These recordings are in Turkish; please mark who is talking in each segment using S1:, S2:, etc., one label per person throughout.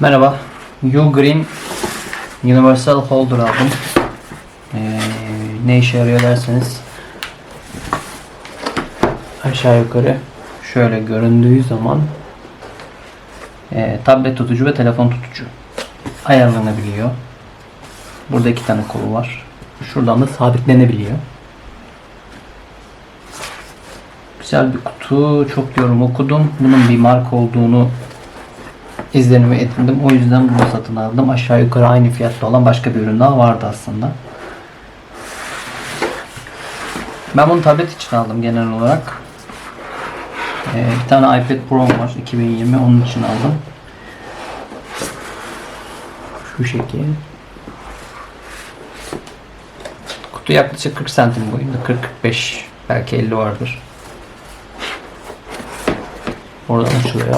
S1: Merhaba. Ugreen Universal Holder aldım. Ee, ne işe yarıyor derseniz aşağı yukarı şöyle göründüğü zaman e, tablet tutucu ve telefon tutucu ayarlanabiliyor. Burada iki tane kolu var. Şuradan da sabitlenebiliyor. Güzel bir kutu. Çok yorum okudum. Bunun bir marka olduğunu izlenimi edindim. O yüzden bunu satın aldım. Aşağı yukarı aynı fiyatta olan başka bir ürün daha vardı aslında. Ben bunu tablet için aldım genel olarak. Ee, bir tane iPad Pro var 2020 onun için aldım. Şu şekil. Kutu yaklaşık 40 santim boyunda. 40-45 belki 50 vardır. Oradan açılıyor.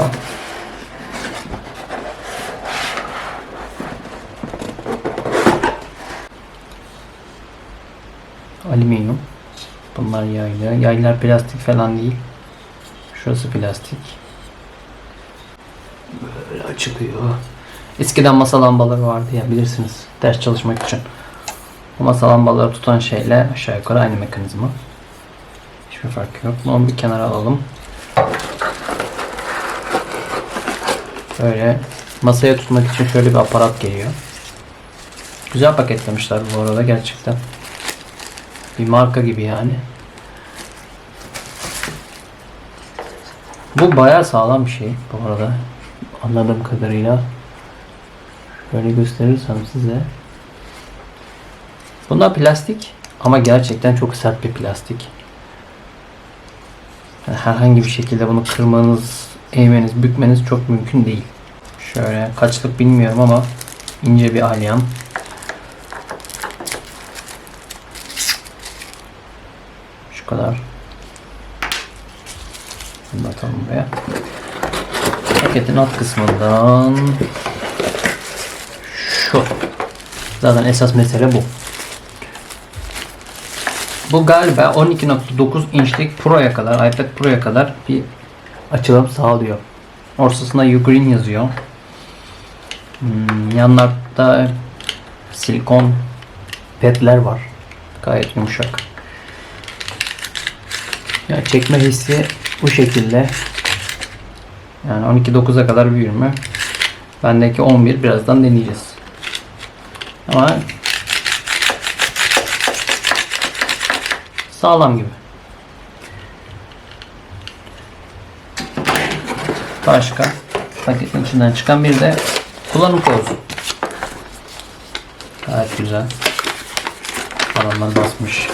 S1: Alüminyum. Bunlar yaylı. Yaylar plastik falan değil. Şurası plastik. Böyle açılıyor. Eskiden masa lambaları vardı ya bilirsiniz. Ders çalışmak için. Bu masa lambaları tutan şeyle aşağı yukarı aynı mekanizma. Hiçbir fark yok. Bunu bir kenara alalım. Böyle masaya tutmak için şöyle bir aparat geliyor. Güzel paketlemişler bu arada gerçekten. Bir marka gibi yani. Bu bayağı sağlam bir şey bu arada. Anladığım kadarıyla. Şöyle gösterirsem size. Bunlar plastik ama gerçekten çok sert bir plastik. Yani herhangi bir şekilde bunu kırmanız, eğmeniz, bükmeniz çok mümkün değil. Şöyle kaçlık bilmiyorum ama ince bir alyan. Kadar. Bunu da atalım buraya. Paketin alt kısmından şu. Zaten esas mesele bu. Bu galiba 12.9 inçlik Pro'ya kadar, iPad Pro'ya kadar bir açılım sağlıyor. Ortasında Ugreen yazıyor. Hmm, yanlarda silikon pedler var. Gayet yumuşak. Ya çekme hissi bu şekilde. Yani 12.9'a kadar büyür mü? Bendeki 11 birazdan deneyeceğiz. Ama sağlam gibi. Başka paketin içinden çıkan bir de kullanım kılavuzu. Gayet güzel. Adamlar basmış.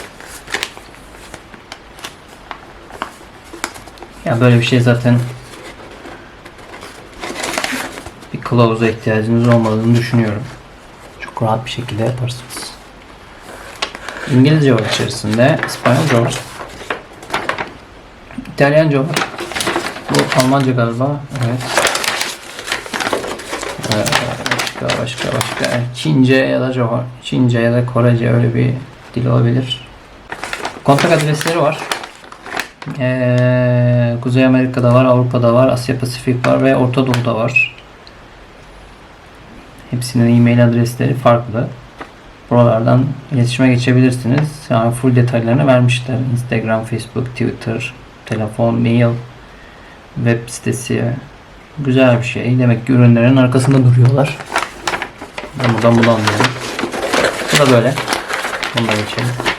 S1: Ya böyle bir şey zaten bir kılavuza ihtiyacınız olmadığını düşünüyorum. Çok rahat bir şekilde yaparsınız. İngilizce var içerisinde, İspanyolca var. İtalyanca var. Bu Almanca galiba. Evet. Ee, başka başka başka. Çince ya da Çince ya da Korece öyle bir dil olabilir. Kontak adresleri var. Ee, Kuzey Amerika'da var, Avrupa'da var, Asya Pasifik var ve Orta Doğu'da var. Hepsinin e-mail adresleri farklı. Buralardan iletişime geçebilirsiniz. Yani full detaylarını vermişler. Instagram, Facebook, Twitter, telefon, mail, web sitesi. Güzel bir şey. Demek ki ürünlerin arkasında duruyorlar. Ben buradan bunu anlıyorum. Bu da böyle. Bunu da geçelim.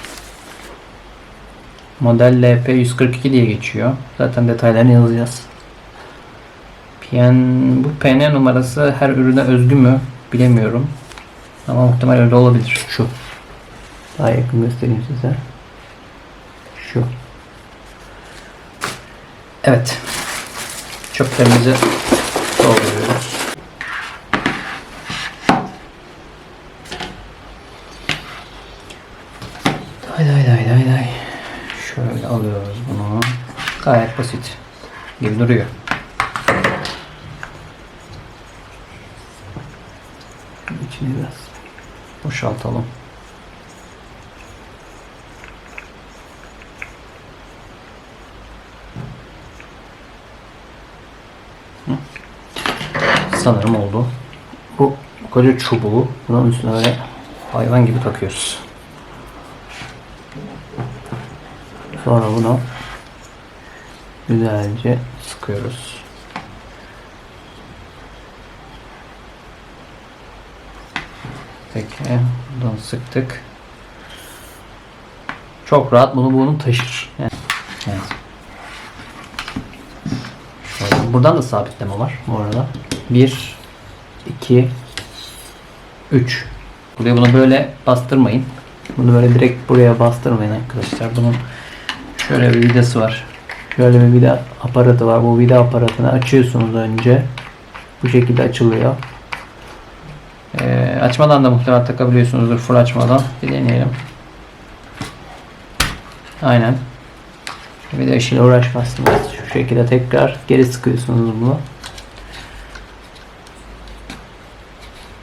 S1: Model LP142 diye geçiyor. Zaten detaylarını yazacağız. PN, bu PN numarası her ürüne özgü mü bilemiyorum. Ama muhtemelen öyle olabilir. Şu. Daha yakın göstereyim size. Şu. Evet. Çöplerimizi dolduruyoruz. Hay hay hay hay hay. Şöyle alıyoruz bunu. Gayet basit gibi duruyor. İçini biraz boşaltalım. Sanırım oldu. bu koca çubuğu bunun üstüne böyle hayvan gibi takıyoruz. Sonra bunu güzelce sıkıyoruz. Peki, buradan sıktık. Çok rahat bunu bunun taşır. Yani, evet. Buradan da sabitleme var bu arada. 1 2 3 Buraya bunu böyle bastırmayın. Bunu böyle direkt buraya bastırmayın arkadaşlar. Bunun şöyle bir vidası var. Şöyle bir vida aparatı var. Bu vida aparatını açıyorsunuz önce. Bu şekilde açılıyor. Ee, açmadan da muhtemelen takabiliyorsunuzdur full açmadan. Bir deneyelim. Aynen. Bir de işiyle uğraşmazsınız. Şu şekilde tekrar geri sıkıyorsunuz bunu.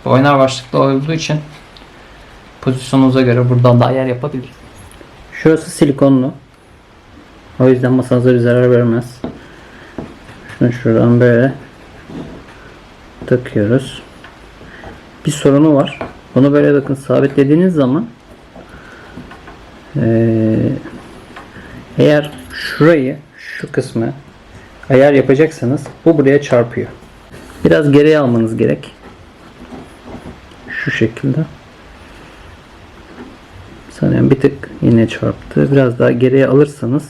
S1: Bu oynar başlıklı olduğu için pozisyonunuza göre buradan da ayar yapabilir. Şurası silikonlu. O yüzden masanıza bir zarar vermez. Şunu şuradan böyle takıyoruz. Bir sorunu var. Bunu böyle bakın sabitlediğiniz zaman eğer şurayı şu kısmı ayar yapacaksanız bu buraya çarpıyor. Biraz geriye almanız gerek. Şu şekilde. Sanırım bir tık yine çarptı. Biraz daha geriye alırsanız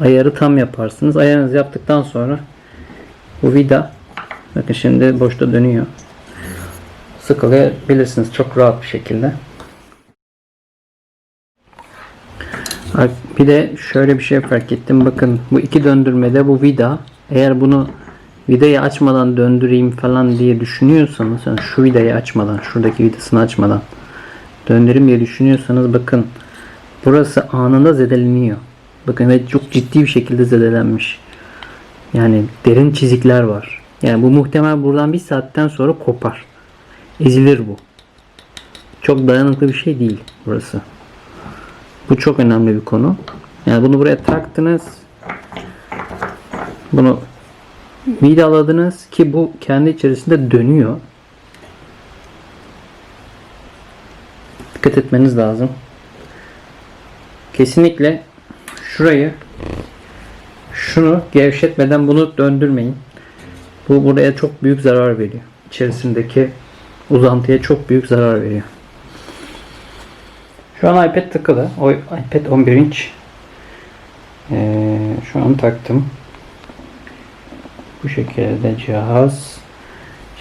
S1: ayarı tam yaparsınız. Ayarınızı yaptıktan sonra bu vida bakın şimdi boşta dönüyor. Sıkılayabilirsiniz çok rahat bir şekilde. Bir de şöyle bir şey fark ettim. Bakın bu iki döndürmede bu vida eğer bunu vidayı açmadan döndüreyim falan diye düşünüyorsanız yani şu vidayı açmadan şuradaki vidasını açmadan döndüreyim diye düşünüyorsanız bakın burası anında zedeleniyor. Bakın ve çok ciddi bir şekilde zedelenmiş. Yani derin çizikler var. Yani bu muhtemel buradan bir saatten sonra kopar. Ezilir bu. Çok dayanıklı bir şey değil burası. Bu çok önemli bir konu. Yani bunu buraya taktınız. Bunu vidaladınız ki bu kendi içerisinde dönüyor. Dikkat etmeniz lazım. Kesinlikle şurayı şunu gevşetmeden bunu döndürmeyin. Bu buraya çok büyük zarar veriyor. İçerisindeki uzantıya çok büyük zarar veriyor. Şu an iPad takılı. O iPad 11 inç. Ee, şu an taktım. Bu şekilde cihaz.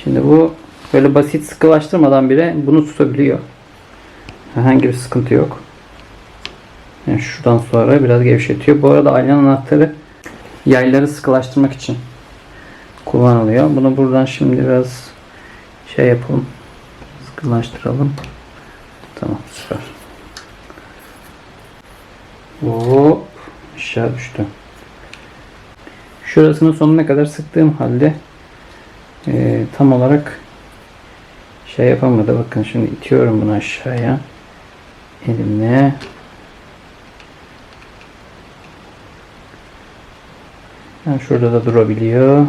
S1: Şimdi bu böyle basit sıkılaştırmadan bile bunu tutabiliyor. Herhangi bir sıkıntı yok. Yani şuradan sonra biraz gevşetiyor. Bu arada ayna anahtarı yayları sıkılaştırmak için kullanılıyor. Bunu buradan şimdi biraz şey yapalım. Sıkılaştıralım. Tamam süper. Hop aşağı düştü. Şurasının sonuna kadar sıktığım halde e, tam olarak şey yapamadı. Bakın şimdi itiyorum bunu aşağıya. Elimle. Yani şurada da durabiliyor.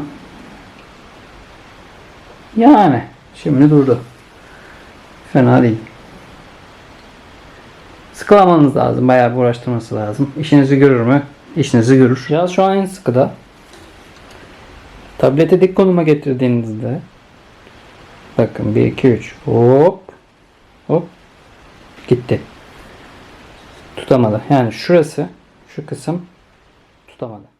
S1: Yani şimdi durdu. Fena değil. Sıkılamanız lazım. Bayağı bir uğraştırması lazım. İşinizi görür mü? İşinizi görür. Cihaz şu an en sıkıda. Tableti dik konuma getirdiğinizde bakın 1 2 3 hop hop gitti. Tutamadı. Yani şurası şu kısım tutamadı.